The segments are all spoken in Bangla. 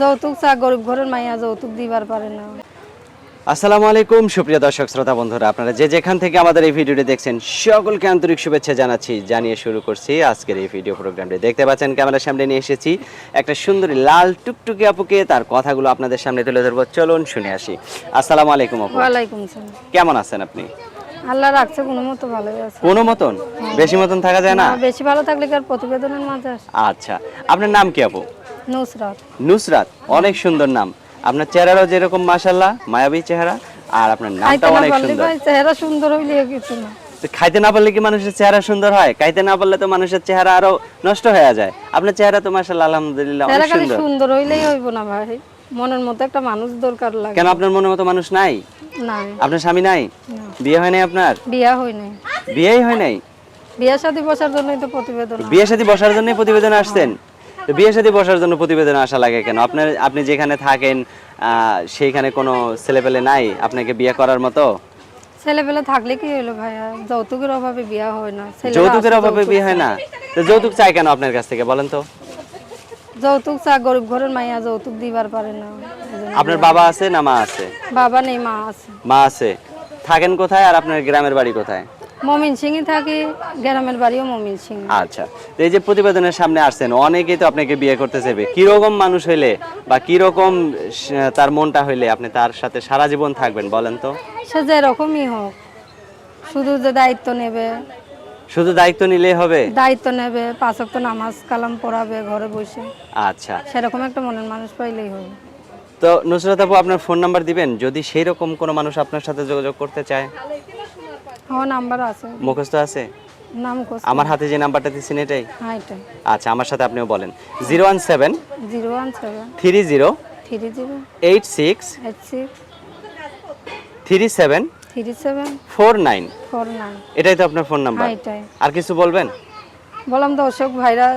যৌতুক চা গরিব ঘরের মাইয়া যৌতুক দিবার পারে না। আসসালামু আলাইকুম সুপ্রিয় দর্শক শ্রোতা বন্ধুরা। আপনারা যে যেখান থেকে আমাদের এই ভিডিওটি দেখছেন সকলকে আন্তরিক শুভেচ্ছা জানাচ্ছি জানিয়ে শুরু করছি আজকের এই ভিডিও প্রোগ্রামটি। দেখতে পাচ্ছেন ক্যামেরার সামনে নিয়ে এসেছি একটা সুন্দরী লাল টুকটুকি আপুকে। তার কথাগুলো আপনাদের সামনে তুলে ধরবো। চলুন শুনে আসি। আসসালামু আলাইকুম আপু। ওয়ালাইকুম সালাম। কেমন আছেন আপনি? আল্লাহ রাখছে কোনো মতো ভালোই আছে। কোনো মতন? বেশি মতন থাকা যায় না? না, বেশি ভালো থাকলে কি আর প্রতিবেদনের মাঝে আসে? আচ্ছা। আপনার নাম কি আপু? নুসরাত। নুসরাত অনেক সুন্দর নাম। আপনার চেহারাও যেরকম মাশাল্লাহ মায়াবী চেহারা আর আপনার নামটা অনেক সুন্দর। চেহারা সুন্দর হইলে কিছু না। খাইতে না পারলে কি মানুষের চেহারা সুন্দর হয়? খাইতে না পারলে তো মানুষের চেহারা আরও নষ্ট হয়ে যায়। আপনার চেহারা তো মাশাল্লাহ আলহামদুলিল্লাহ অনেক সুন্দর। সুন্দর হইলেই হইব না ভাই। মনের মতো একটা মানুষ দরকার লাগে। কেন আপনার মনের মতো মানুষ নাই? না আপনার স্বামী নাই? বিয়ে হয় নাই আপনার? বিয়া হয় নাই। বিয়েই হয় নাই? বিয়া শাদী বসার জন্যই তো প্রতিবেদন বিয়ে সাথে বসার জন্যই প্রতিবেদন আসছেন? তো বিয়ে সাথে বসার জন্য প্রতিবেদন আসা লাগে কেন? আপনার আপনি যেখানে থাকেন সেইখানে কোনো ছেলেপেলে নাই? আপনাকে বিয়ে করার মতো? ছেলেবেলা থাকলে কি হইল ভাইয়া? যৌতুকের অভাবে বিয়া হয় না। যৌতুকের অভাবে বিয়ে হয় না? তো যৌতুক চাই কেন আপনার কাছ থেকে বলেন তো? যৌতুক চা গরিব ঘরের মাইয়া যৌতুক দিবার পারে না। আপনার বাবা আছে না মা আছে? বাবা নেই মা আছে। মা আছে। থাকেন কোথায় আর আপনার গ্রামের বাড়ি কোথায়? মমিন সিংই থাকি গ্রামের বাড়িও মমিন সিং। আচ্ছা তো এই যে প্রতিবেদনের সামনে আসছেন অনেকেই তো আপনাকে বিয়ে করতে চাইবে। কীরকম মানুষ হইলে বা কীরকম তার মনটা হইলে আপনি তার সাথে সারা জীবন থাকবেন বলেন তো? সে যেরকমই হোক শুধু যে দায়িত্ব নেবে। শুধু দায়িত্ব নিলেই হবে? দায়িত্ব নেবে পাঁচক তো নামাজ কালাম পড়াবে ঘরে বসে। আচ্ছা। সেরকম একটা মনের মানুষ পাইলেই হবে। তো নুসরাত আপু আপনার ফোন নাম্বার দিবেন? যদি সেই রকম কোনো মানুষ আপনার সাথে যোগাযোগ করতে চায়? আমার নাম্বার আছে। মুখস্থ আছে? নাম আমার হাতে যে নাম্বারটা দিচ্ছেন এটাই? হ্যাঁ এটা আচ্ছা আমার সাথে আপনিও বলেন। Zero one seven zero one seven three zero three zero eight six eight six three seven three seven four nine four nine এটাই তো আপনার ফোন নাম্বার। হ্যাঁ এটাই। আর কিছু বলবেন? বললাম দর্শক ভাইরা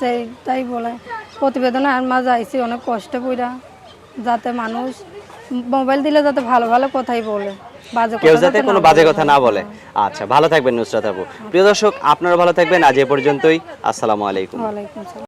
যে তাই বলে প্রতিবেদনে আর মাঝে আইসি অনেক কষ্ট পইরা যাতে মানুষ মোবাইল দিলে যাতে ভালো ভালো কথাই বলে। কেউ যাতে কোনো বাজে কথা না বলে। আচ্ছা ভালো থাকবেন নুসরাত আপু। প্রিয় দর্শক আপনারা ভালো থাকবেন। আজ এ পর্যন্তই। আসসালামু আলাইকুম।